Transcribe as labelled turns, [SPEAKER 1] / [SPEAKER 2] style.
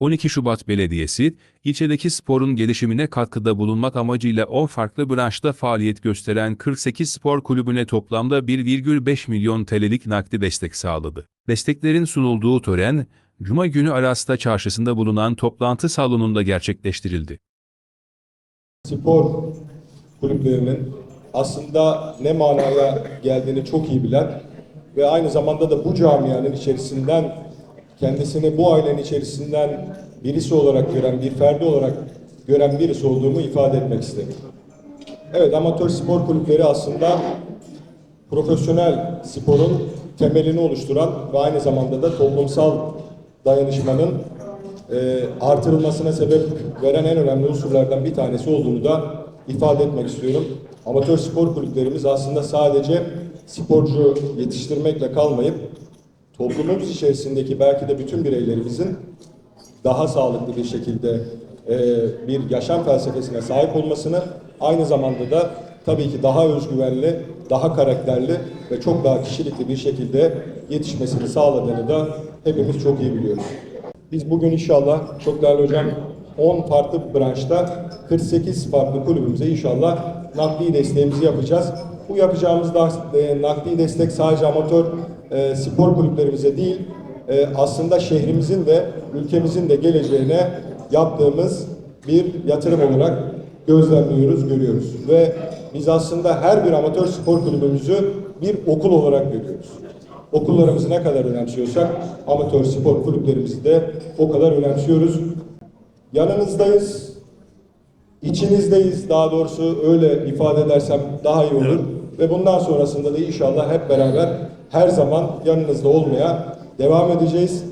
[SPEAKER 1] 12 Şubat Belediyesi, ilçedeki sporun gelişimine katkıda bulunmak amacıyla 10 farklı branşta faaliyet gösteren 48 spor kulübüne toplamda 1,5 milyon TL'lik nakdi destek sağladı. Desteklerin sunulduğu tören, Cuma günü Arasta Çarşısı'nda bulunan toplantı salonunda gerçekleştirildi.
[SPEAKER 2] spor kulüplerinin aslında ne manaya geldiğini çok iyi bilen ve aynı zamanda da bu camianın içerisinden kendisini bu ailenin içerisinden birisi olarak gören, bir ferdi olarak gören birisi olduğumu ifade etmek istedim. Evet, amatör spor kulüpleri aslında profesyonel sporun temelini oluşturan ve aynı zamanda da toplumsal dayanışmanın e, artırılmasına sebep veren en önemli unsurlardan bir tanesi olduğunu da ifade etmek istiyorum. Amatör spor kulüplerimiz aslında sadece sporcu yetiştirmekle kalmayıp toplumumuz içerisindeki belki de bütün bireylerimizin daha sağlıklı bir şekilde e, bir yaşam felsefesine sahip olmasını aynı zamanda da tabii ki daha özgüvenli, daha karakterli ve çok daha kişilikli bir şekilde yetişmesini sağladığını da hepimiz çok iyi biliyoruz. Biz bugün inşallah çok değerli hocam 10 farklı branşta 48 farklı kulübümüze inşallah nakdi desteğimizi yapacağız. Bu yapacağımız e, nakdi destek sadece amatör e, spor kulüplerimize değil, e, aslında şehrimizin ve ülkemizin de geleceğine yaptığımız bir yatırım olarak gözlemliyoruz, görüyoruz. Ve biz aslında her bir amatör spor kulübümüzü bir okul olarak görüyoruz. Okullarımızı ne kadar önemsiyorsak amatör spor kulüplerimizi de o kadar önemsiyoruz. Yanınızdayız, içinizdeyiz daha doğrusu öyle ifade edersem daha iyi olur. Ve bundan sonrasında da inşallah hep beraber her zaman yanınızda olmaya devam edeceğiz.